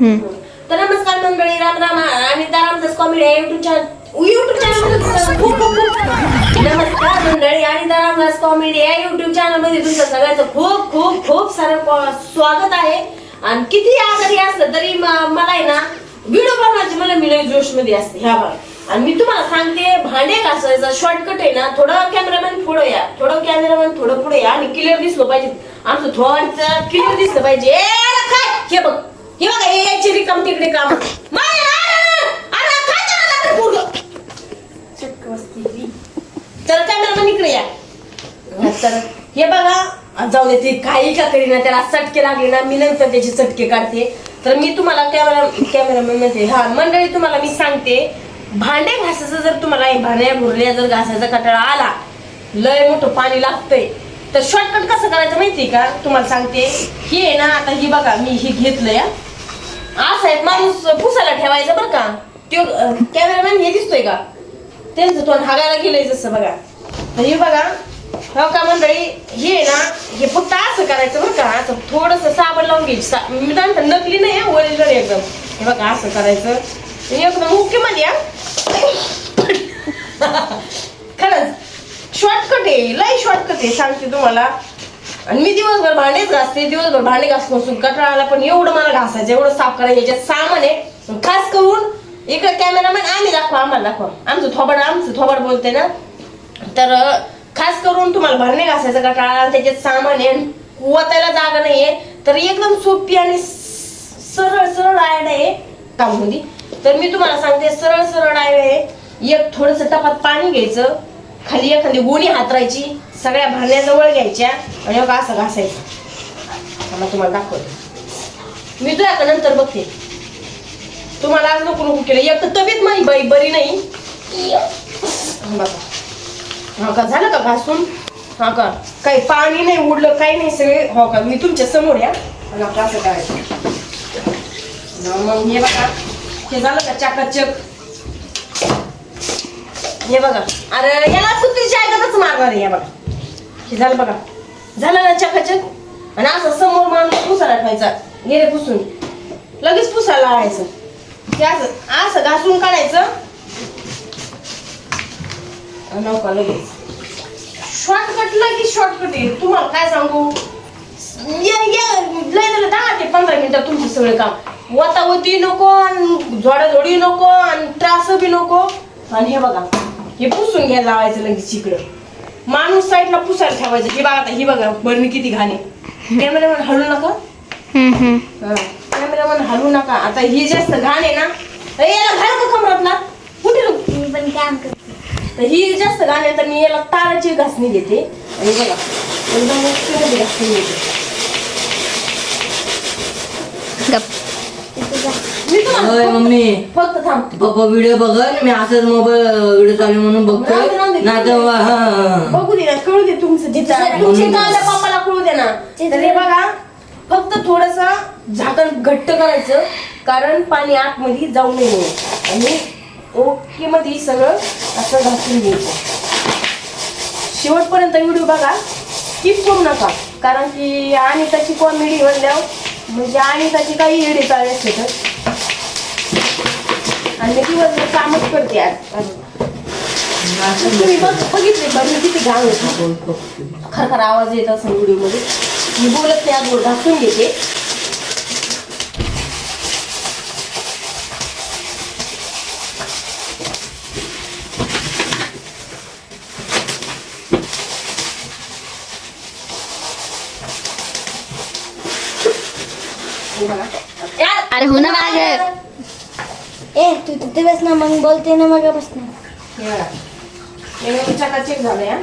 तर नमस्कार मंडळी राम राम आणि दारामदास कॉमेडी या युट्यूब चॅनल युट्यूब चॅनल नमस्कार मंडळी आणि दारामदास कॉमेडी या युट्यूब चॅनलमध्ये तुमचं सगळ्याचं खूप खूप खूप सारं स्वागत आहे. आणि किती आजारी असलं तरी मला आहे ना व्हिडिओ बनवायची मला मी लई जोशमध्ये असते ह्या बघा. आणि मी तुम्हाला सांगते भांडे घासायचं शॉर्टकट आहे ना थोडं कॅमेरामॅन पुढे या. थोडं कॅमेरामॅन थोडं पुढे या आणि क्लिअर दिसलं पाहिजे. आमचं थोडं क्लिअर दिसलं पाहिजे. हे बघ. हे बघा हे यायची रिकाम तिकडे काम. तर कॅमेरामॅन इकडे या. तर हे बघा जाऊ दे ते काही का करीना त्याला चटके लागले ना मी नंतर त्याचे चटके काढते. तर मी तुम्हाला कॅमेरा कॅमेरामॅन म्हणते हा मंडळी तुम्हाला मी सांगते भांडे घासायचं जर तुम्हाला भांड्या भुरल्या जर घासायचा कटाळा आला लय मोठं पाणी लागतंय. तर शॉर्टकट कसं करायचं माहितीये का? तुम्हाला सांगते. हे आहे ना आता ही बघा मी हे घेतलं या असं आहे माणूस पुसायला ठेवायचा बरं का. तो कॅमेरामॅन हे दिसतोय का? त्यांचं तोंड हागायला गेलंय जसं बघा. तर हे बघा हो का मंडळी हे ना हे फक्त असं करायचं बरं का. असं थोडस साबण लावून घ्यायची. सा- मी तर नकली नाही ओरिजिनल एकदम. हे बघा असं करायचं. एकदम मुख्य म्हणजे, मध्ये खरंच शॉर्टकट आहे लय शॉर्टकट आहे सांगते तुम्हाला. आणि मी दिवसभर भांडेच घासते दिवसभर भांडे घासून असून कंटाळा आला पण एवढं मला घासायचं एवढं साफ करायचं याच्यात सामान आहे. खास करून इकडे कॅमेरामॅन आम्ही दाखवा आम्हाला दाखवा. आमचं थोबड आमचं थोबड बोलते ना. तर खास करून तुम्हाला भांडे घासायचं कटाळा आला त्याच्यात सामान आहे आणि वतायला जागा नाहीये. तर एकदम सोपी आणि सरळ सरळ आयड आहे. काममध्ये तर मी तुम्हाला सांगते सरळ सरळ आयड आहे. एक थोडस टपात पाणी घ्यायचं. खाली एखादी गोणी हातरायची. सगळ्या भांड्याजवळ घ्यायच्या आणि मग असं घासायचं. मला तुम्हाला दाखवते. मी तुझ्याकडे नंतर बघते. तुम्हाला आज नको नको केलं. एक तर तब्येत माझी बाई बरी नाही. हा बघा हा का झालं का घासून? हा का काही पाणी नाही उडलं काही नाही सगळे हो का? मी तुमच्यासमोर या. आणि आपलं असं करायचं. मग हे बघा. हे झालं का चाकाचक? हे बघा. अरे याला सुत्रीच्या ऐकतच मागणार आहे हे बघा. हे झालं बघा. झालं ना चकाचक? आणि असं समोर माणूस पुसायला ठेवायचा. गेले पुसून. लगेच पुसायला लावायचं हे असं असं घासून काढायचं. आणि नौका लगेच. शॉर्टकट लगेच शॉर्टकट येईल तुम्हाला काय सांगू? लय झालं. दहा ते पंधरा मिनिटात तुमचं सगळं काम. वतावती नको आणि जोडाजोडी नको आणि त्रास बी नको. आणि हे बघा. हे पुसून घ्यायला लावायचं लगेच इकडं. माणूस साईडला पुसायला ठेवायचं. हे बघा आता ही बघा बरणी किती घाणे. कॅमेरामॅन हलू नका. कॅमेरामॅन हलू नका. आता ही जास्त घाण आहे ना तर याला घाल का कमरातला? कुठे? मी पण काम करते. तर ही जास्त घाण आहे तर मी याला ताराची घासणी घेते आणि बघा एकदम घासणी घेते तिथे जा. मी तुम्हाला होय फक्त- मम्मी. फक्त थांब. पप्पा व्हिडिओ बघन मी असंच मोबाईल व्हिडिओ चालू म्हणून बघतोय. नाही तर हा बघू दे ना कळू दे तुमचं त्या पप्पाला कळू दे ना. तर हे बघा फक्त थोडस झाकण घट्ट करायचं कारण पाणी आतमध्ये जाऊ नये. आणि ओके मध्ये सगळं असं घासून घ्यायचं. शेवटपर्यंत व्हिडिओ बघा. स्किप करू नका. कारण की आणि त्याची कॉमेडी म्हणल्यावर म्हणजे आणि त्याची काही येडे चालले असते तर. आणि मी दिवसभर कामच करते आज. तुम्ही बघ बघितले बघ मी किती घाण होतो खरखर आवाज येत असेल व्हिडिओ मी बोलत त्या बोल घासून घेते अरे हो ना मागे. ए तू तिथे बस ना मग बोलते ना मग बस ना हे चकाचक झालं या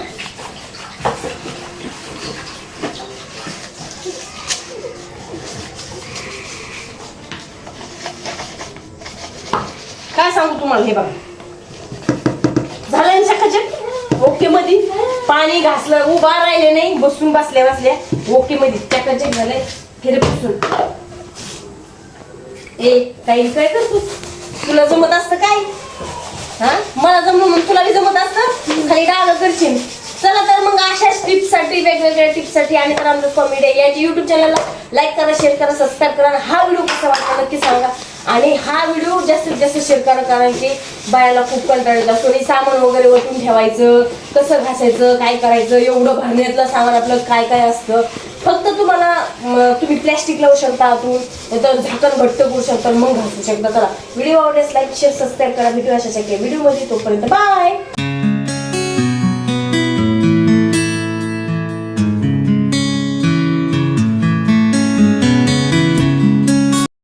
काय सांगू तुम्हाला हे बघा. झालं ना चकाचक? ओके मध्ये पाणी घासलं उभा राहिले नाही बसून बसल्या बसल्या. ओके मध्ये चकाचक झालंय फिर बसून. ए काही काय करतो तुला जमत असतं काय? हा? मला जमलं म्हणून तुला बी जमत असतं? खाली डाग करशील. चला तर मग अशाच टिप्ससाठी वेगवेगळ्या टिप्ससाठी आणि तर आमचं कॉमेडी याची युट्यूब चॅनलला लाईक करा शेअर करा सबस्क्राईब करा हा व्हिडिओ कसा वाटला नक्की सांगा. आणि हा व्हिडिओ जास्तीत जास्त शेअर करा कारण की बायाला खूप कंटाळत असतो. आणि सामान वगैरे ओतून ठेवायचं कसं घासायचं काय करायचं एवढं भरण्यातलं सामान आपलं काय काय असतं. फक्त तुम्हाला तुम्ही प्लॅस्टिक लावू शकता आतून नंतर झाकण घट्ट करू शकता मग घासू शकता. चला व्हिडिओ आवडल्यास लाईक शेअर सबस्क्राईब करा. भेटू अशा व्हिडिओमध्ये तोपर्यंत बाय